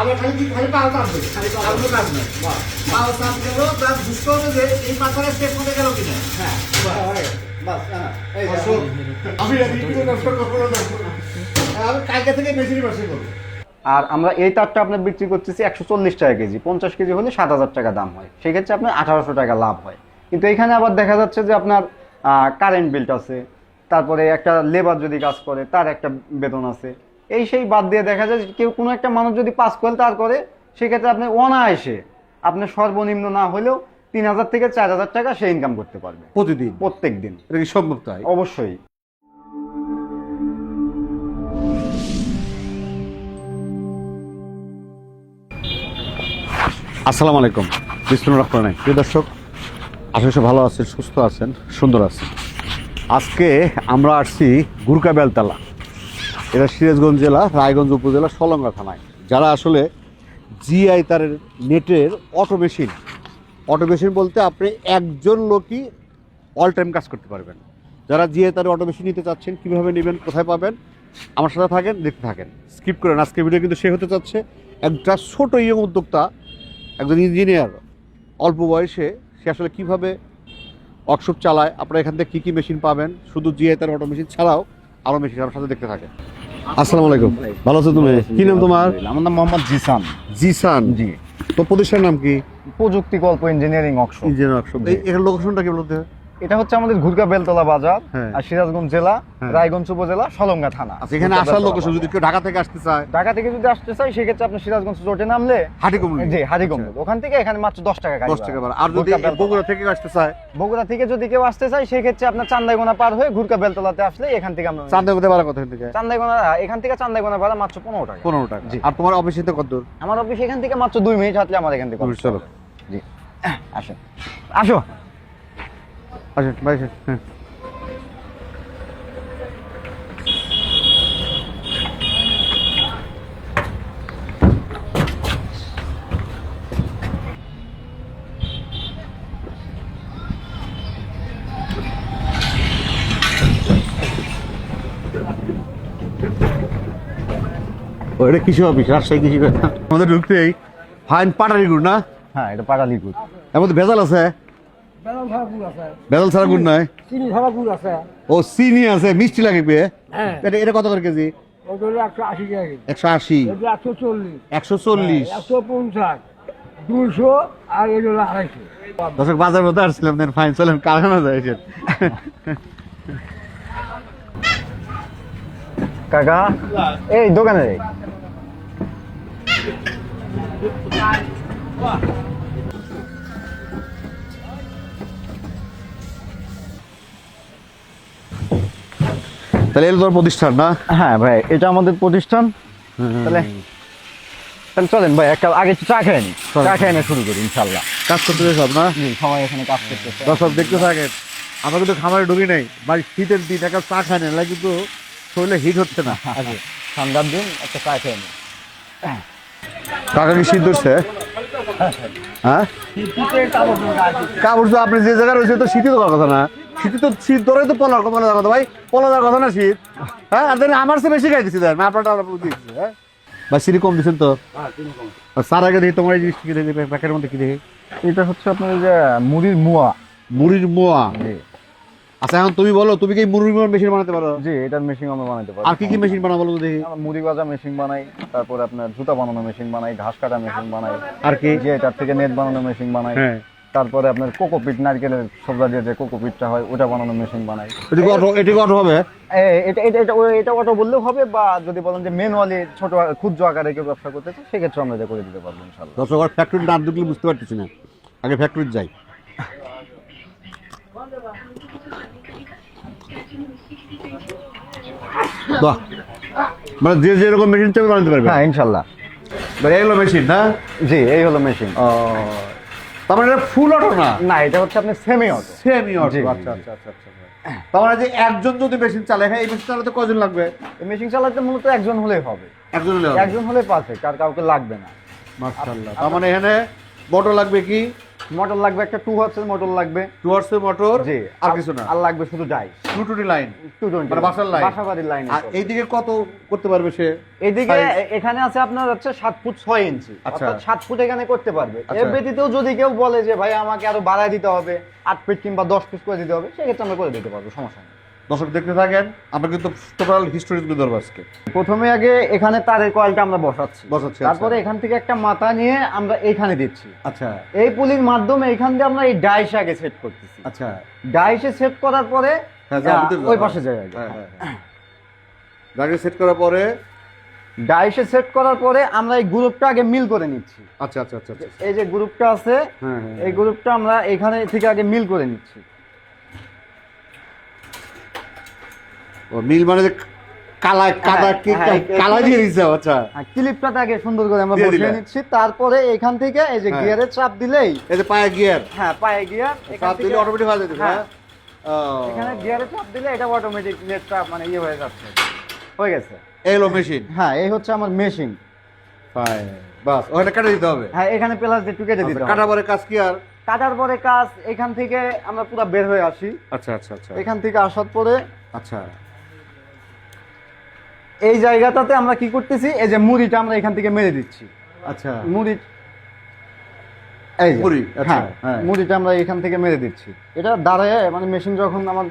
আবার খালি কি খালি পাও চাপবে খালি পাও আর কাজ নাই পাও চাপ গেল প্লাস বুঝতে হবে যে এই পাথরের শেপ মধ্যে গেল কিনা? হ্যাঁ বাস হ্যাঁ এই যে। অশোক, আমি নষ্ট করব না। আমি কালকে থেকে বেশি বেশি করব। আর আমরা এই তারটা আপনার বিক্রি করতেছি একশো চল্লিশ টাকা কেজি পঞ্চাশ কেজি হলে সাত হাজার টাকা দাম হয়। সেক্ষেত্রে আপনার আঠারোশো টাকা লাভ হয়। কিন্তু এখানে আবার দেখা যাচ্ছে যে আপনার কারেন্ট বিলটা আছে তারপরে একটা লেবার যদি কাজ করে তার একটা বেতন আছে। এই সেই বাদ দিয়ে দেখা যায় যে কেউ কোনো একটা মানুষ যদি পাস করে তার করে সেক্ষেত্রে আপনি অনায়াসে আপনার সর্বনিম্ন না হলেও তিন হাজার থেকে চার হাজার টাকা সে ইনকাম করতে পারবে। প্রতিদিন? প্রত্যেক দিন এটা কি সম্ভব তাই? অবশ্যই। আসসালামু আলাইকুম। বিষ্ণু রহমান প্রিয় দর্শক আশা করি ভালো আছেন সুস্থ আছেন সুন্দর আছেন। আজকে আমরা আসছি গুরকা বেলতলা এটা সিরাজগঞ্জ জেলা, রায়গঞ্জ উপজেলা সলঙ্গা থানায়। যারা আসলে জিআই তার নেটের অটো মেশিন অটো মেশিন বলতে আপনি একজন লোকই অল টাইম কাজ করতে পারবেন। যারা জিআই তার অটো মেশিন নিতে চাচ্ছেন, কীভাবে নেবেন, কোথায় পাবেন, আমার সাথে থাকেন, দেখতে থাকেন। স্কিপ করেন। আজকে ভিডিও কিন্তু সে হতে চাচ্ছে একটা ছোট ইয়ং উদ্যোক্তা, একজন ইঞ্জিনিয়ার অল্প বয়সে সে আসলে কীভাবে ওয়ার্কশপ চালায়, আপনারা এখান থেকে কী কী মেশিন পাবেন, শুধু জিআই তার অটো মেশিন ছাড়াও আরও মেশিন আমার সাথে দেখতে থাকে আসসালামু আলাইকুম। ভালো আছো তুমি? কি নাম তোমার? আমার নাম মোহাম্মদ জিসান। জিসান? জি। তো প্রতিষ্ঠানের নাম কি? প্রযুক্তি গল্প ইঞ্জিনিয়ারিং ওয়ার্কশপ। Engineer workshop. এই লোকেশনটা কি বলতে? এটা হচ্ছে আমাদের ঘুরকা বেলতলা বাজার হ্যাঁ। আর সিরাজগঞ্জ জেলা হ্যাঁ। রায়গঞ্জ উপজেলা সলঙ্গা থানা। আচ্ছা এখানে আসার লোকেশন যদি কেউ ঢাকা থেকে আসতে চায়? ঢাকা থেকে যদি আসতে চাই সেক্ষেত্রে আপনি সিরাজগঞ্জ রোডে নামলে হাটি জি হাজিগঞ্জ ওখান থেকে এখানে মাত্র দশ টাকা দশ টাকা ভাড়া। ভাড়া। আর যদি বগুড়া থেকে আসতে চায়? বগুড়া থেকে যদি কেউ আসতে চাই সেক্ষেত্রে আপনার চান্দাইগোনা পার হয়ে ঘুরকা বেলতলাতে আসলে এখান থেকে আমরা চান্দা করতে পারা কথা থেকে? চান্দাইগোনা এখান থেকে চান্দাইগোনা ভাড়া মাত্র পনেরো টাকা। পনেরো টাকা। আর তোমার অফিসে তো কত আমার অফিস এখান থেকে মাত্র দুই মিনিট হাঁটলে আমার এখান থেকে চলো। জি। আসেন আসো। আসেন বাই হ্যাঁ। এটা কৃষি অফিস রাজশাহী কৃষি আমাদের ঢুকতেই ফাইন পাটারি গুড় না? হ্যাঁ এটা পাটালিপুর এর মধ্যে ভেজাল আছে? বেলন ছাড়া গুড় নয় চিনি ছাড়া গুড় আছে। ও চিনি আছে মিষ্টি লাগবে? হ্যাঁ। এটা এটা কত করে কেজি? একশো আশি একশো চল্লিশ। একশো চল্লিশ। একশো পঞ্চাশ। দুশো আর আড়াইশো। দর্শক বাজার মধ্যে আসছিলাম দেন ফাইন চলেন কারখানা যাইছেন কাকা এই দোকানে তাহলে এলো তোর প্রতিষ্ঠান না? হ্যাঁ ভাই এটা আমাদের প্রতিষ্ঠান। তাহলে তাহলে চলেন ভাই একটা আগে চা খেয়ে নি। চা খেয়ে নিয়ে শুরু করি ইনশাল্লাহ কাজ করতে সব না? সবাই এখানে কাজ করতেছে। দর্শক দেখতে থাকেন আমরা কিন্তু খামারে ঢুকি নাই। বাড়ি শীতের দিন একটা চা খাই না কিন্তু শরীরে হিট হচ্ছে না। আগে ঠান্ডার দিন একটা চা খেয়ে নি। কাকা কি শীত ধরছে? হ্যাঁ? কাপড় তো আপনি যে জায়গায় রয়েছে তো শীতই তো কথা না। শীতে তো শীত ধরে তো পলার পলার কথা ভাই। পলার কথা না শীত? হ্যাঁ আর আমার সে বেশি খাই দেন। আপনারটা হ্যাঁ? ভাই সিঁড়ি কম দিচ্ছেন তো? স্যার আগে দেখি তোমার এই জিনিসটা কি দেখি প্যাকেটের মধ্যে কি দেখি? এটা হচ্ছে আপনার যে মুড়ির মুয়া। মুড়ির মোয়া? আচ্ছা এখন তুমি বলো তুমি কি মুড়ির মোয়ার মেশিন বানাতে পারো? জি এটার মেশিন আমরা বানাইতে পারি আর কি কি মেশিন বানাবো বলো দেখি। মুড়ি ভাজা মেশিন বানাই তারপরে আপনার জুতা বানানো মেশিন বানাই ঘাস কাটা মেশিন বানাই। আর কি? যে এটার থেকে নেট বানানো মেশিন বানাই। হ্যাঁ। তারপরে আপনার কোকোপিট নারকেলের সবজা দিয়ে যে কোকোপিটটা হয় ওটা বানানো মেশিন বানাই। এটি অটো এটি অটো হবে? এটা এটা এটা এটা অটো বললেও হবে বা যদি বলেন যে ম্যানুয়ালি ছোট ক্ষুদ্র আকারে কেউ ব্যবসা করতে চায় সেক্ষেত্রে আমরা এটা করে দিতে পারব ইনশাল্লাহ দর্শক আর ফ্যাক্টরি না ঢুকলে বুঝতে পারতেছি না। আগে ফ্যাক্টরি যাই। বাহ। মানে যে যেরকম মেশিন চাপে বানাতে পারবে। হ্যাঁ ইনশাল্লাহ মানে হলো মেশিন না? জি এই হলো মেশিন ও। তার মানে এটা ফুল অটো না? না এটা হচ্ছে আপনি সেমি অটো সেমি অটো আচ্ছা আচ্ছা আচ্ছা আচ্ছা। তার মানে যে একজন যদি মেশিন চালায় হ্যাঁ এই মেশিন চালাতে কজন লাগবে? এই মেশিন চালাতে মূলত একজন হলেই হবে। একজন হলে একজন হলে পারফেক্ট আর কাউকে লাগবে না। মাশাআল্লাহ। তার মানে এখানে বড় লাগবে কি? মোটর লাগবে একটা টু হর্সের মোটর লাগবে। টু হর্সের মোটর জি। আর কিছু না। আর লাগবে শুধু যাই two two line two twenty মানে বাসার লাইন বাসা বাড়ির লাইন আর এইদিকে কত করতে পারবে সে? এইদিকে এখানে আছে আপনার হচ্ছে সাত ফুট ছয় ইঞ্চি। আচ্ছা। অর্থাৎ সাত ফুট এখানে করতে পারবে। আচ্ছা। এর ব্যতীতেও যদি কেউ বলে যে ভাই আমাকে আরও বাড়ায় দিতে হবে আট ফিট কিংবা দশ ফিট করে দিতে হবে সেক্ষেত্রে আমরা করে দিতে পারব সমস্যা নেই। দর্শক দেখতে থাকেন আমরা কিন্তু টোটাল হিস্টোরি তুলে ধরবো আজকে। প্রথমে আগে এখানে তারের কয়েলটা আমরা বসাচ্ছি। বসাচ্ছি, তারপরে আচ্ছা। এখান থেকে একটা মাথা নিয়ে আমরা এইখানে দিচ্ছি। আচ্ছা। এই পুলির মাধ্যমে এখান দিয়ে আমরা এই ডাইস আগে সেট করতেছি। আচ্ছা। ডাইসে সেট করার পরে হ্যাঁ, ওই পাশে যায় আগে। হ্যাঁ, হ্যাঁ, হ্যাঁ। সেট করার পরে? ডাইসে সেট করার পরে আমরা এই গ্রুপটা আগে মিল করে নিচ্ছি। আচ্ছা আচ্ছা আচ্ছা আচ্ছা এই যে গ্রুপটা আছে এই গ্রুপটা আমরা এখানে থেকে আগে মিল করে নিচ্ছি। ও মিল মানে যে কালা কাদা হ্যাঁ, কি হ্যাঁ, কালা দিয়ে দিছে আচ্ছা। আর ক্লিপটাতে আগে সুন্দর করে আমরা বসিয়ে নিচ্ছি। তারপরে এখান থেকে এই যে হ্যাঁ। গিয়ারে চাপ দিলেই এই যে পায়ে গিয়ার হ্যাঁ পায়ে গিয়ার চাপ দিলে অটোমেটিক হয়ে যেতে হ্যাঁ। হ্যাঁ? এখানে গিয়ারে চাপ দিলে এটা অটোমেটিক নেটটা মানে ইয়ে হয়ে যাচ্ছে। হয়ে গেছে। এই হলো মেশিন হ্যাঁ এই হচ্ছে আমার মেশিন ফাইন বাস ওখানে কাটে দিতে হবে। হ্যাঁ এখানে প্লাস দিয়ে কেটে দিতে আচ্ছা, হবে। কাটা পরে কাজ কি আর? কাটার পরে কাজ এখান থেকে আমরা পুরো বের হয়ে আসি। আচ্ছা আচ্ছা আচ্ছা। এখান থেকে আসার পরে আচ্ছা। এই জায়গাটাতে আমরা কি করতেছি? এই যে মুড়িটা আমরা এখান থেকে মেরে দিচ্ছি। আচ্ছা। মুড়ি এই মুড়ি, আচ্ছা, হ্যাঁ হ্যাঁ। মুড়িটা আমরা এখান থেকে মেরে দিচ্ছি। এটা দাঁড়ায় মানে মেশিন যখন আমার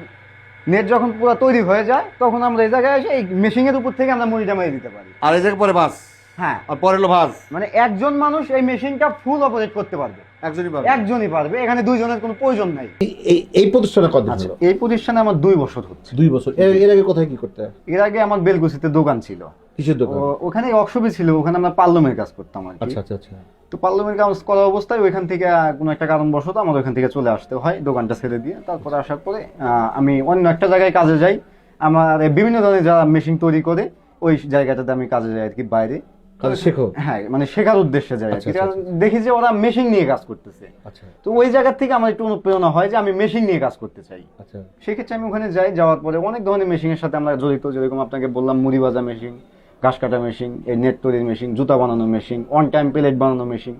নেট যখন পুরো তৈরি হয়ে যায় তখন আমরা এই জায়গায় এসে এই মেশিনের উপর থেকে আমরা মুড়িটা মেরে দিতে পারি। আর এই জায়গায় পরে বাস? হ্যাঁ। আর পরে হলো ভাজ মানে একজন মানুষ এই মেশিনটা ফুল অপারেট করতে পারবে। একজনই পারবে। এখানে দুইজনের কোনো প্রয়োজন নাই। এই এই প্রতিষ্ঠানে কতদিন আচ্ছা হলো? এই প্রতিষ্ঠানে আমার দুই বছর হচ্ছে। দুই বছর। এর আগে কোথায় কি করতে? এর আগে আমার বেলকুচিতে দোকান ছিল। কিসের দোকান? ওখানে অক্সবি ছিল ওখানে আমরা পার্লমের কাজ করতাম আর কি। আচ্ছা আচ্ছা আচ্ছা। তো পার্লামেন্ট কাজ করা অবস্থায় ওইখান থেকে কোনো একটা কারণবশত আমার ওইখান থেকে চলে আসতে হয় দোকানটা ছেড়ে দিয়ে। তারপরে আসার পরে আহ, আমি অন্য একটা জায়গায় কাজে যাই। আমার বিভিন্ন ধরনের যারা মেশিন তৈরি করে ওই জায়গাটাতে আমি কাজে যাই আর কি বাইরে। কাজ শেখো। হ্যাঁ মানে শেখার উদ্দেশ্যে আর আচ্ছা, আচ্ছা, কারণ দেখি যে ওরা মেশিন নিয়ে কাজ করতেছে। আচ্ছা। তো ওই জায়গা থেকে আমার একটু অনুপ্রেরণা হয় যে আমি মেশিন নিয়ে কাজ করতে চাই। আচ্ছা। সেক্ষেত্রে আমি ওখানে যাই যাওয়ার পরে অনেক ধরনের মেশিনের সাথে আমরা জড়িত যেরকম আপনাকে বললাম মুড়ি ভাজা মেশিন ঘাস কাটা মেশিন এই নেট তৈরির মেশিন জুতা বানানো মেশিন অন টাইম প্লেট বানানো মেশিন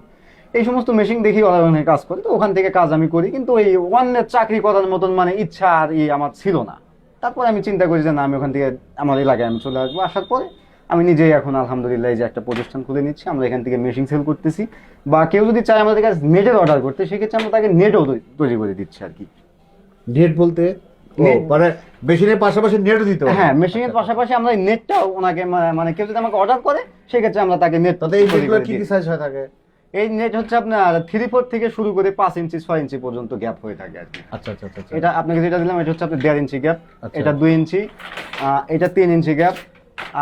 এই সমস্ত মেশিন দেখি ওরা ওখানে কাজ করে। তো ওখান থেকে কাজ আমি করি। কিন্তু ওই অন্যের চাকরি করার মতন মানে ইচ্ছা আর ই আমার ছিল না। তারপরে আমি চিন্তা করি যে না আমি ওখান থেকে আমার এলাকায় আমি চলে আসব। আসার পরে আমি নিজেই এখন আলহামদুলিল্লাহ এই যে একটা প্রতিষ্ঠান খুলে নিচ্ছি আমরা এখান থেকে মেশিন সেল করতেছি। বা কেউ যদি চায় আমাদের কাছে নেটের অর্ডার করতে সেক্ষেত্রে আমরা তাকে নেটও তৈরি করে দিচ্ছি আর কি। নেট বলতে মানে মেশিনের পাশাপাশি নেটও দিতে হ্যাঁ মেশিনের পাশাপাশি আমরা নেটটাও ওনাকে মানে কেউ যদি আমাকে অর্ডার করে সেক্ষেত্রে আমরা তাকে নেট তাতে এই কি কি সাইজ হয়ে থাকে? এই নেট হচ্ছে আপনার থ্রি ফোর থেকে শুরু করে পাঁচ ইঞ্চি ছয় ইঞ্চি পর্যন্ত গ্যাপ হয়ে থাকে আর কি। আচ্ছা আচ্ছা আচ্ছা এটা আপনাকে যেটা দিলাম এটা হচ্ছে আপনার দেড় ইঞ্চি গ্যাপ আচ্ছা। এটা দুই ইঞ্চি এটা তিন ইঞ্চি গ্যাপ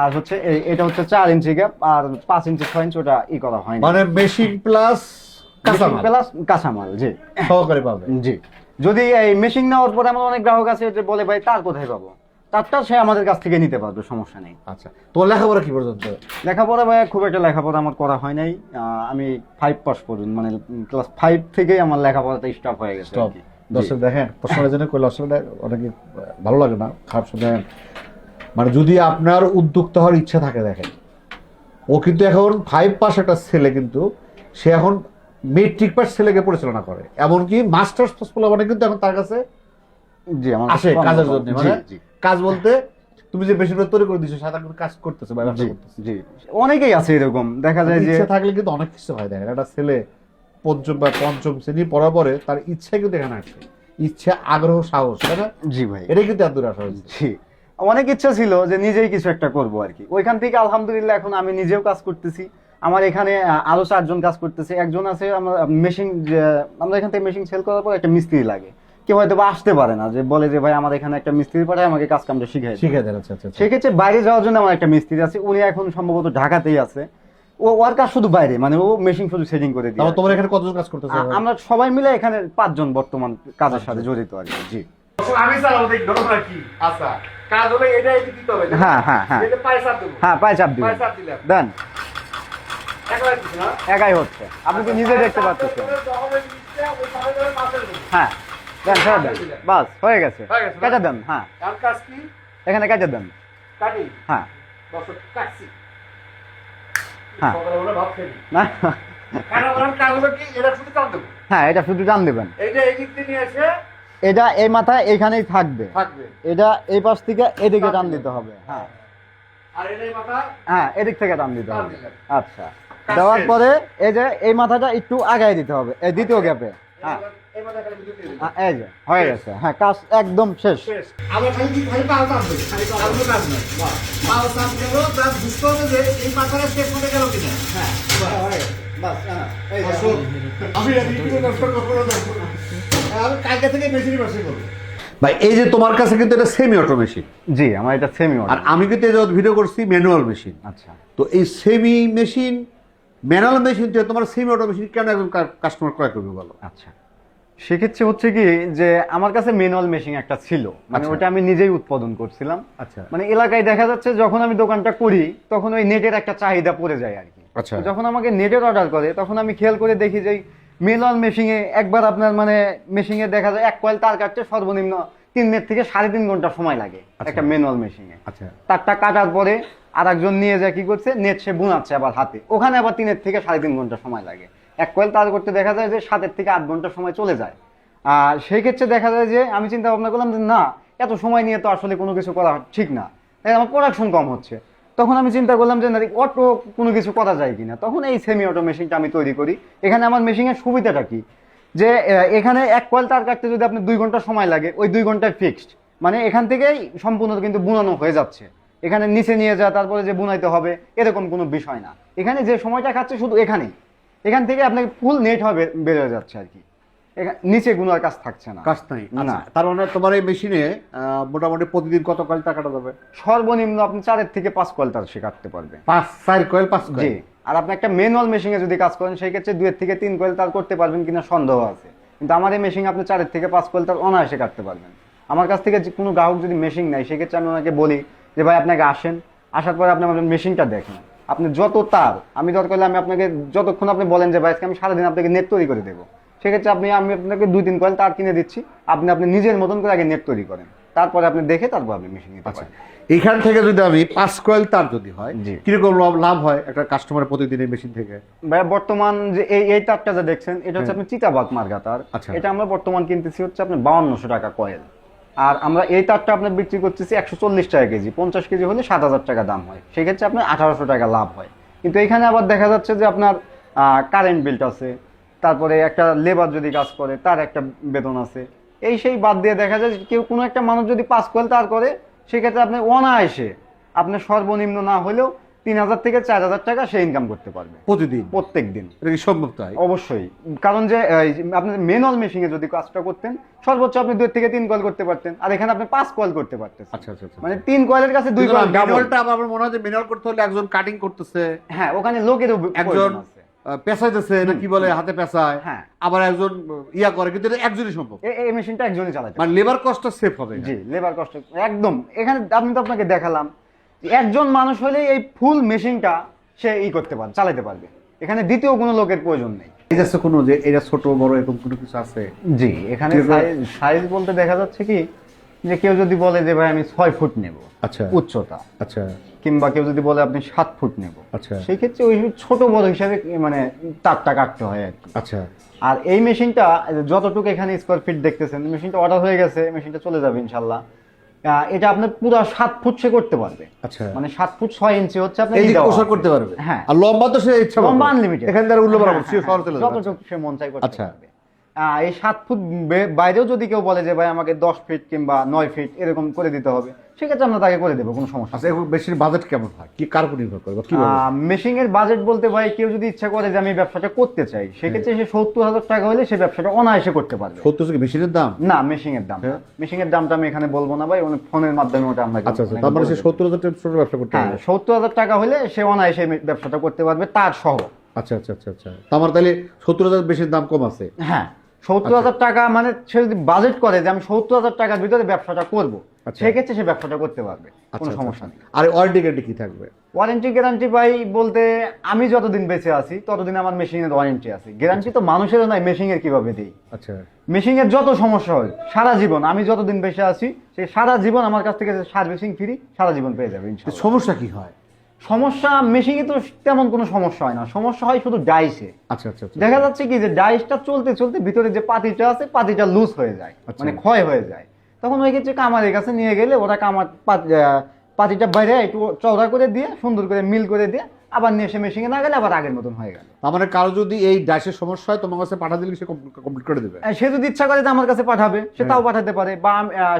আর হচ্ছে এটা হচ্ছে চার ইঞ্চি গ্যাপ আর পাঁচ ইঞ্চি ছয় ইঞ্চি ওটা ই করা হয়নি মানে মেশিন প্লাস কাঁচামাল? প্লাস কাঁচামাল জি। সহকারে পাবে? জি। যদি এই মেশিন নেওয়ার পরে আমার অনেক গ্রাহক আছে যে বলে ভাই তার কোথায় পাবো? তারটা সে আমাদের কাছ থেকে নিতে পারবে সমস্যা নেই। আচ্ছা তোমার লেখাপড়া কি পর্যন্ত? লেখাপড়া ভাই খুব একটা লেখাপড়া আমার করা হয় নাই। আমি ফাইভ পাস পর্যন্ত মানে ক্লাস ফাইভ থেকেই আমার লেখাপড়াটা স্টপ হয়ে গেছে। দর্শক দেখেন প্রশ্নের জন্য করলে আসলে অনেকে ভালো লাগে না খারাপ শুনে মানে যদি আপনার উদ্যোক্তা হওয়ার ইচ্ছা থাকে দেখেন ও কিন্তু এখন ফাইভ পাস একটা ছেলে কিন্তু সে এখন মেট্রিক পাস ছেলেকে পরিচালনা করে। এমনকি মাস্টার্স পাস মানে কিন্তু এখন তার কাছে আসে কাজের জন্য। মানে কাজ বলতে তুমি যে বেশি তৈরি করে সাদা কাজ করতেছে বা ব্যবসা জি, করতেছে। জি। অনেকেই আছে এরকম। দেখা যায় যে ইচ্ছা থাকলে কিন্তু অনেক কিছু হয়। দেখেন একটা ছেলে পঞ্চম বা পঞ্চম শ্রেণি পড়ার পরে তার ইচ্ছা কিন্তু এখানে আসে ইচ্ছা আগ্রহ সাহস তাই না? জি ভাই। এটাই কিন্তু এত দূরে আসা হয়েছে। জি। অনেক ইচ্ছা ছিল যে নিজেই কিছু একটা করব আর কি। ওইখান থেকে আলহামদুলিল্লাহ এখন আমি নিজেও কাজ করতেছি। আমার এখানে আরও চারজন কাজ করতেছে। একজন আছে আমরা মেশিন আমরা এখান থেকে মেশিন সেল করার পর একটা মিস্ত্রি লাগে। কেউ হয়তো বা আসতে পারে না যে বলে যে ভাই আমার এখানে একটা মিস্ত্রি পাঠায় আমাকে কাজ কামটা দাও। শিখে দেন আচ্ছা আচ্ছা আচ্ছা। সেক্ষেত্রে বাইরে যাওয়ার জন্য আমার একটা মিস্ত্রি আছে। উনি এখন সম্ভবত ঢাকাতেই আছে। ও ওর কাজ শুধু বাইরে মানে ও মেশিন শুধু সেটিং করে দিয়ে তোমার এখানে কতজন কাজ করতেছে? আমরা সবাই মিলে এখানে পাঁচজন বর্তমান কাজের সাথে জড়িত আর কি। জি। আমি চালাবো দেখি কি? আচ্ছা। কাজ হলে এটা এটি দিতে হবে হ্যাঁ হ্যাঁ হ্যাঁ। এটা পায়ে চাপ দেবো। হ্যাঁ পায়ে চাপ দিবেন পায়ে চাপ দিলাম। দেন। একবার দিচ্ছি না? একাই হচ্ছে। আপনি তো নিজে দেখতে পাচ্ছেন। হ্যাঁ। দেন ছেড়ে দেন। বাস হয়ে গেছে। কেটে দেন হ্যাঁ। কাজ কি? এখানে কেটে দেন। কাটি? হ্যাঁ। কাটছি। হ্যাঁ। না। কাজ হলো কি? এটা শুধু টান দেবো। হ্যাঁ এটা শুধু টান দেবেন। এইটা এই দিক থেকে নিয়ে এসে এটা এই মাথায় এইখানেই থাকবে। থাকবে। এটা এই পাশ থেকে এদিকে টান দিতে হবে। হ্যাঁ। আর মাথা? হ্যাঁ এদিক থেকে টান দিতে হবে। আচ্ছা। দেওয়ার পরে এই যে এই মাথাটা একটু আগায় দিতে হবে এই দ্বিতীয় গ্যাপে। হ্যাঁ। এই। হ্যাঁ, যে হয়ে গেছে। হ্যাঁ কাজ একদম শেষ। শেষ। আবার খালি কি খালি পাও টানবে খালি পাও কাজ নাই। পাও টান গেল তার বুঝতে হবে যে এই মাথাটা শেষ মধ্যে গেল কিনা। হ্যাঁ। আমি এই ভিডিও নষ্ট করব না, নষ্ট আমি কালকে থেকে মেশিনই বসে করব ভাই এই যে তোমার কাছে কিন্তু এটা সেমি অটো মেশিন জি আমার এটা সেমি আর আমি কিন্তু এই ভিডিও করছি ম্যানুয়াল মেশিন আচ্ছা। তো এই সেমি মেশিন ম্যানুয়াল মেশিন থেকে তোমার সেমি অটো মেশিন কেন একজন কাস্টমার ক্রয় করবে বলো? আচ্ছা। সেক্ষেত্রে হচ্ছে কি যে আমার কাছে ম্যানুয়াল মেশিন একটা ছিল। মানে আচ্ছা। ওটা আমি নিজেই উৎপাদন করছিলাম। আচ্ছা। মানে এলাকায় দেখা যাচ্ছে যখন আমি দোকানটা করি তখন ওই নেটের একটা চাহিদা পড়ে যায় আর কি। আচ্ছা। যখন আমাকে নেটের অর্ডার করে তখন আমি খেয়াল করে দেখি যে ম্যানুয়াল মেশিনে একবার আপনার মানে মেশিনে দেখা যায় এক কয়েল তার কাটতে সর্বনিম্ন তিন নেট থেকে সাড়ে তিন ঘণ্টা সময় লাগে একটা ম্যানুয়াল মেশিনে। আচ্ছা। তারটা কাটার পরে আর একজন নিয়ে যায় কি করছে? নেট সে বুনাচ্ছে আবার হাতে। ওখানে আবার তিনের থেকে সাড়ে তিন ঘণ্টা সময় লাগে। এক কয়েল তার করতে দেখা যায় যে সাতের থেকে আট ঘণ্টা সময় চলে যায়। আর সেই ক্ষেত্রে দেখা যায় যে আমি চিন্তা ভাবনা করলাম যে না এত সময় নিয়ে তো আসলে কোনো কিছু করা ঠিক না। তাই আমার প্রোডাকশন কম হচ্ছে। তখন আমি চিন্তা করলাম যে না অটো কোনো কিছু করা যায় কিনা। তখন এই সেমি অটো মেশিনটা আমি তৈরি করি। এখানে আমার মেশিনের সুবিধাটা কি? যে এখানে এক কয়েল তার কাটতে যদি আপনার দুই ঘণ্টা সময় লাগে, ওই দুই ঘন্টায় ফিক্সড মানে এখান থেকেই সম্পূর্ণ কিন্তু বুনানো হয়ে যাচ্ছে। এখানে নিচে নিয়ে যা, তারপরে যে বুনাইতে হবে, এরকম কোনো বিষয় না। এখানে যে সময়টা খাচ্ছে শুধু এখানেই। এখান থেকে আপনাকে ফুল নেট হবে, বের হয়ে যাচ্ছে আর কি। নিচে গুনার কাজ থাকছে না। কাজ নাই। না। আচ্ছা তার মানে তোমার এই মেশিনে মোটামুটি প্রতিদিন কত কয়েল টাকাটা যাবে? সর্বনিম্ন আপনি চারের থেকে পাঁচ কয়েল তার সে কাটতে পারবে। পাঁচ চার কয়েল পাঁচ জি। আর আপনি একটা ম্যানুয়াল মেশিনে যদি কাজ করেন সেই ক্ষেত্রে দুয়ের থেকে তিন কয়েল তার করতে পারবেন কিনা সন্দেহ আছে। কিন্তু আমার এই মেশিন আপনি চারের থেকে পাঁচ কয়েল তার অনায়াসে কাটতে পারবেন। আমার কাছ থেকে যে কোনো গ্রাহক যদি মেশিন নেয় সেক্ষেত্রে আমি ওনাকে বলি যে ভাই আপনাকে আসেন। আসার পরে আপনি আমার মেশিনটা দেখেন। আপনি যত তার আমি দরকার হলে আমি আপনাকে যতক্ষণ আপনি বলেন যে ভাই আজকে আমি সারাদিন আপনাকে নেট তৈরি করে দেবো। সেক্ষেত্রে আপনি আমি আপনাকে দুই তিন কয়েল তার কিনে দিচ্ছি। আপনি আপনি নিজের মতন করে আগে নেট তৈরি করেন। তারপরে আপনি দেখে তারপর আপনি মেশিন নিতে আচ্ছা। পারেন। এইখান থেকে যদি আমি পাঁচ কয়েল তার যদি হয়। কীরকম লাভ হয় একটা কাস্টমার প্রতিদিন এই মেশিন থেকে? ভাই বর্তমান যে এই এই তারটা যে দেখছেন এটা হচ্ছে আপনি চিতাবাগ মার্কা তার। আচ্ছা। এটা আমরা বর্তমান কিনতেছি হচ্ছে আপনার বাউন্নশো টাকা কয়েল আর আমরা এই তারটা আপনার বিক্রি করতেছি একশো চল্লিশ টাকা কেজি। পঞ্চাশ কেজি হলে সাত হাজার টাকা দাম হয়। সেক্ষেত্রে আপনার আঠারোশো টাকা লাভ হয়। কিন্তু এখানে আবার দেখা যাচ্ছে যে আপনার কারেন্ট বিলটা আছে। তারপরে একটা লেবার যদি কাজ করে তার একটা বেতন আছে। এই সেই বাদ দিয়ে দেখা যায় কেউ কোনো একটা মানুষ যদি পাঁচ কয়েল তার করে সেক্ষেত্রে আপনি অনায়াসে আপনার সর্বনিম্ন না হলেও তিন হাজার থেকে চার হাজার টাকা সে ইনকাম করতে পারবে। প্রতিদিন? প্রত্যেক দিন সম্ভব তাই? অবশ্যই। কারণ যে আপনি ম্যানুয়াল মেশিনে যদি কাজটা করতেন সর্বোচ্চ আপনি দুই থেকে তিন কল করতে পারতেন আর এখানে আপনি পাঁচ কল করতে পারতেন আচ্ছা আচ্ছা আচ্ছা। মানে তিন কয়েলের কাছে দুই কল ডাবল ম্যানুয়ালটা আমার মনে হয় যে ম্যানুয়াল করতে হলে একজন কাটিং করতেছে। হ্যাঁ ওখানে লোকের একজন পেঁচাইতেছে না কি বলে হাতে পেঁচায় হ্যাঁ। আবার একজন ইয়া করে কিন্তু এটা একজনই সম্ভব। এই মেশিনটা একজনই মানে লেবার সেফ হবে জি লেবার কষ্ট একদম। এখানে আমি তো আপনাকে দেখালাম একজন মানুষ হলে এই ফুল মেশিনটা সে ই করতে পারবে চালাতে পারবে। এখানে দ্বিতীয় কোনো লোকের প্রয়োজন নেই। এই যাচ্ছে কোনো যে এটা ছোট বড় এরকম কোনো কিছু আছে? জি এখানে সাইজ বলতে দেখা যাচ্ছে কি যে কেউ যদি বলে যে ভাই আমি ছয় ফুট নেব আচ্ছা। উচ্চতা আচ্ছা। কিংবা কেউ যদি বলে আপনি সাত ফুট নেব আচ্ছা। সেই ক্ষেত্রে ওই ছোট বড় হিসাবে মানে তারটা কাটতে হয় আর কি। আচ্ছা। আর এই মেশিনটা যতটুকু এখানে স্কোয়ার ফিট দেখতেছেন মেশিনটা অর্ডার হয়ে গেছে মেশিনটা চলে যাবে ইনশাল্লাহ এটা আপনার পুরো সাত ফুট সে করতে পারবে। আচ্ছা। মানে সাত ফুট ছয় ইঞ্চি হচ্ছে আপনি এই প্রসার করতে পারবে। হ্যাঁ। আর লম্বা তো সে ইচ্ছা। লম্বা আনলিমিটেড এখানে তার উল্লো বরাবর সে শহর চলে যাবে। যতটুকু সে মন চাই করতে আচ্ছা। পারবে। আহ, এই সাত ফুট বাইরেও যদি কেউ বলে যে ভাই আমাকে দশ ফিট কিংবা নয় ফিট এরকম করে দিতে হবে সেক্ষেত্রে আমরা তাকে করে দেবো কোনো সমস্যা আচ্ছা এখন বেশির বাজেট কেমন হয়? কি কার উপর নির্ভর করবে কি বলব মেশিং এর বাজেট বলতে ভাই কেউ যদি ইচ্ছা করে যে আমি ব্যবসাটা করতে চাই সেক্ষেত্রে সে সত্তর হাজার টাকা হলে সে ব্যবসাটা অনায়াসে করতে পারবে। সত্তর থেকে মেশিনের দাম? না মেশিং এর দাম হ্যাঁ। মেশিং এর দামটা আমি এখানে বলব না ভাই অনেক ফোনের মাধ্যমে ওটা আমরা আচ্ছা আচ্ছা তার মানে সে সত্তর হাজার টাকা ছোট ব্যবসা করতে হ্যাঁ হবে সত্তর হাজার টাকা হলে সে অনায়াসে ব্যবসাটা করতে পারবে তার সহ। আচ্ছা আচ্ছা আচ্ছা আচ্ছা। আমার তাহলে সত্তর হাজার বেশি দাম কম আছে। হ্যাঁ। সত্তর হাজার টাকা মানে সে যদি বাজেট করে যে আমি সত্তর হাজার টাকার ভিতরে ব্যবসাটা করব আচ্ছা। সেক্ষেত্রে সে ব্যবসাটা করতে পারবে আচ্ছা কোনো আচ্ছা, সমস্যা আচ্ছা। নেই। আর ওয়ারেন্টি গ্যারান্টি কি থাকবে? ওয়ারেন্টি গ্যারান্টি ভাই বলতে আমি যতদিন বেঁচে আছি ততদিন আমার মেশিনের ওয়ারেন্টি আছে। গ্যারান্টি তো মানুষের নাই মেশিনের কীভাবে দিই? আচ্ছা। মেশিনের যত সমস্যা হয় সারা জীবন আমি যতদিন বেঁচে আছি সেই সারা জীবন আমার কাছ থেকে সার্ভিসিং ফ্রি সারা জীবন পেয়ে যাবে সমস্যা কি হয়? সমস্যা মেশিনে তো তেমন কোনো সমস্যা হয় না সমস্যা হয় শুধু ডাইসে আচ্ছা আচ্ছা আচ্ছা। দেখা যাচ্ছে কি যে ডাইসটা চলতে চলতে ভিতরে যে পাতিটা আছে পাতিটা লুজ হয়ে যায় আচ্ছা। মানে ক্ষয় হয়ে যায় তখন ওই ক্ষেত্রে কামারের কাছে নিয়ে গেলে ওরা কামার পাতিটা বাইরে একটু চওড়া করে দিয়ে সুন্দর করে মিল করে দিয়ে আবার নিয়ে এসে না গেলে আবার আগের মতন হয়ে গেল। তার মানে কারও যদি এই ডাইসের সমস্যা হয় তোমার কাছে পাঠা দিলে সে কমপ্লিট করে দেবে। সে যদি ইচ্ছা করে যে আমার কাছে পাঠাবে সে তাও পাঠাতে পারে। বা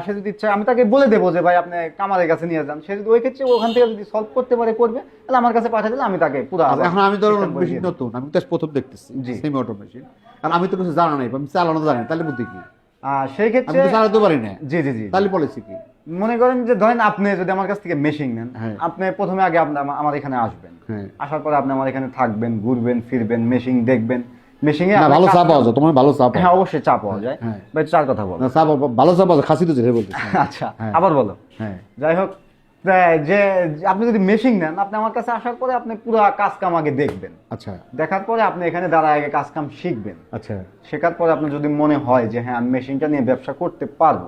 সে যদি ইচ্ছা আমি তাকে বলে দেবো যে ভাই আপনি কামারের কাছে নিয়ে যান। সে যদি ওই ক্ষেত্রে ওখান থেকে যদি সলভ করতে পারে করবে তাহলে আমার কাছে পাঠিয়ে দিলে আমি তাকে পুরো আচ্ছা, এখন আমি ধরো মেশিন নতুন আমি তো প্রথম দেখতেছি জি। সেমি অটো মেশিন আর আমি তো কিছু জানা নাই আমি চালানো জানি তাহলে বুদ্ধি কি? আহ, সেই ক্ষেত্রে চালাতে পারি না। জি জি জি তাহলে পলিসি কি? মনে করেন যে ধরেন আপনি যদি আমার কাছ থেকে মেশিন নেন হ্যাঁ। আপনি প্রথমে আগে আপনি আমার এখানে আসবেন। হ্যাঁ। আসার পরে আপনি আমার এখানে থাকবেন ঘুরবেন ফিরবেন মেশিন দেখবেন। মেশিনে ভালো চা পাওয়া যায় তোমার ভালো চা হ্যাঁ অবশ্যই চা পাওয়া যায়। ভাই চার কথা বলো। চা ভালো চা পাওয়া যায় খাসি তো যেটা বলতে আচ্ছা। আবার বলো। হ্যাঁ। যাই হোক যে যে আপনি যদি মেশিন নেন আপনি আমার কাছে আসার পরে আপনি পুরো কাজ কাম আগে দেখবেন। আচ্ছা। দেখার পরে আপনি এখানে দাঁড়ায় আগে কাজ কাম শিখবেন। আচ্ছা। শেখার পরে আপনার যদি মনে হয় যে হ্যাঁ আমি মেশিনটা নিয়ে ব্যবসা করতে পারব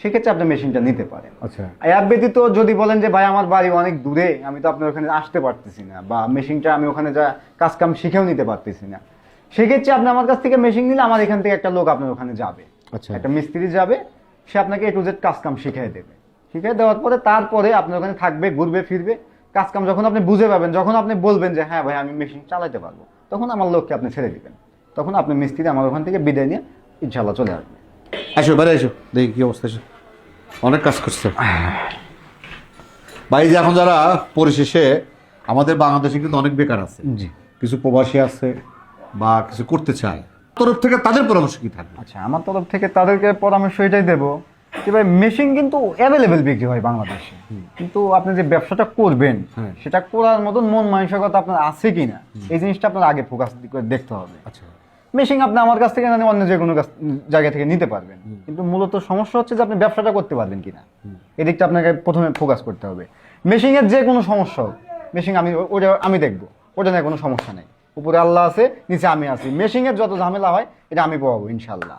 সেক্ষেত্রে আপনি মেশিনটা নিতে পারেন। আচ্ছা। এর ব্যতীত যদি বলেন যে ভাই আমার বাড়ি অনেক দূরে আমি তো আপনার ওখানে আসতে পারতেছি না বা মেশিনটা আমি ওখানে যা কাজ কাম শিখেও নিতে পারতেছি না। সেক্ষেত্রে আপনি আমার কাছ থেকে মেশিন নিলে আমার এখান থেকে একটা লোক আপনার ওখানে যাবে। আচ্ছা। একটা মিস্ত্রি যাবে সে আপনাকে এ টু জেড কাজ কাম শিখিয়ে দেবে। শিখিয়ে দেওয়ার পরে তারপরে আপনার ওখানে থাকবে ঘুরবে ফিরবে। কাজ কাম যখন আপনি বুঝে পাবেন যখন আপনি বলবেন যে হ্যাঁ ভাই আমি মেশিন চালাতে পারব তখন আমার লোককে আপনি ছেড়ে দিবেন। তখন আপনি মিস্ত্রি আমার ওখান থেকে বিদায় নিয়ে ইনশাল্লাহ চলে আসবে আসো বাইরে এসো। দেখি কি অবস্থা এসো। অনেক কাজ করছে। ভাই যে এখন যারা পরিশেষে আমাদের বাংলাদেশে কিন্তু অনেক বেকার আছে। জি। কিছু প্রবাসী আছে বা কিছু করতে চায়। তরফ থেকে তাদের পরামর্শ কি থাকবে? আচ্ছা আমার তরফ থেকে তাদেরকে পরামর্শ এটাই দেবো যে ভাই মেশিন কিন্তু অ্যাভেলেবেল বিক্রি হয় বাংলাদেশে। কিন্তু আপনি যে ব্যবসাটা করবেন হ্যাঁ। সেটা করার মতন মন মানসিকতা আপনার আছে কিনা এই জিনিসটা আপনার আগে ফোকাস করে দেখতে হবে। আচ্ছা। মেশিন আপনি আমার কাছ থেকে না অন্য যে কোনো জায়গা থেকে নিতে পারবেন। কিন্তু মূলত সমস্যা হচ্ছে যে আপনি ব্যবসাটা করতে পারবেন কিনা। এদিকটা আপনাকে প্রথমে ফোকাস করতে হবে। মেশিনের যে কোনো সমস্যা হোক মেশিন আমি ওটা আমি দেখব। ওটা নিয়ে কোনো সমস্যা নেই। উপরে আল্লাহ আছে নিচে আমি আছি। মেশিনের যত ঝামেলা হয় এটা আমি পাবো ইনশাল্লাহ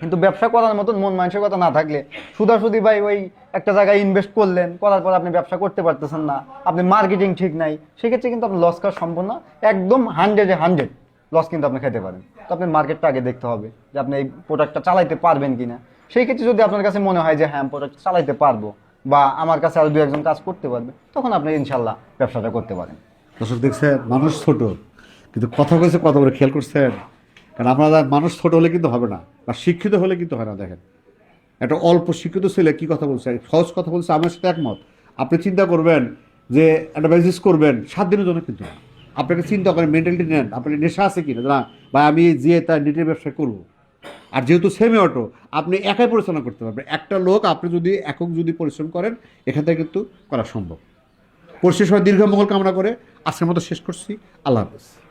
কিন্তু ব্যবসা করার মতন মন মানসিকতা না থাকলে সুদাসুদি ভাই ওই একটা জায়গায় ইনভেস্ট করলেন করার পর আপনি ব্যবসা করতে পারতেছেন না আপনি মার্কেটিং ঠিক নাই সেক্ষেত্রে কিন্তু আপনি লস সম্পূর্ণ একদম হান্ড্রেডে হান্ড্রেড লস কিন্তু আপনি খেতে পারেন। তো আপনার মার্কেটটা আগে দেখতে হবে যে আপনি এই প্রোডাক্টটা চালাইতে পারবেন কিনা। সেই ক্ষেত্রে যদি আপনার কাছে মনে হয় যে হ্যাঁ প্রোডাক্ট চালাইতে পারব বা আমার কাছে আরও দু একজন কাজ করতে পারবে, তখন আপনি ইনশাল্লাহ ব্যবসাটা করতে পারেন। দর্শক, দেখছেন, মানুষ ছোট, কিন্তু কথা কইছে, কত করে খেয়াল করছেন? কারণ আপনারা মানুষ ছোট হলে কিন্তু হবে না, বা শিক্ষিত হলে কিন্তু হয় না, দেখেন। একটা অল্প শিক্ষিত ছেলে কি কথা বলছে? সহজ কথা বলছে, আমার সাথে একমত। আপনি চিন্তা করবেন যে একটা বিজনেস করবেন, সাত দিনের জন্য কিন্তু না। আপনাকে চিন্তা করেন মেন্টালিটি নেন। আপনার নেশা আছে কিনা? না ভাই, আমি যে তার নেটের ব্যবসা করব। আর যেহেতু সেমি অটো আপনি একাই পরিচালনা করতে পারবেন। একটা লোক, আপনি যদি একক যদি পরিশ্রম করেন, এখান থেকে কিন্তু করা সম্ভব। পরিশেষ দীর্ঘ মঙ্গল কামনা করে। আজকের মতো শেষ করছি। আল্লাহ হাফেজ।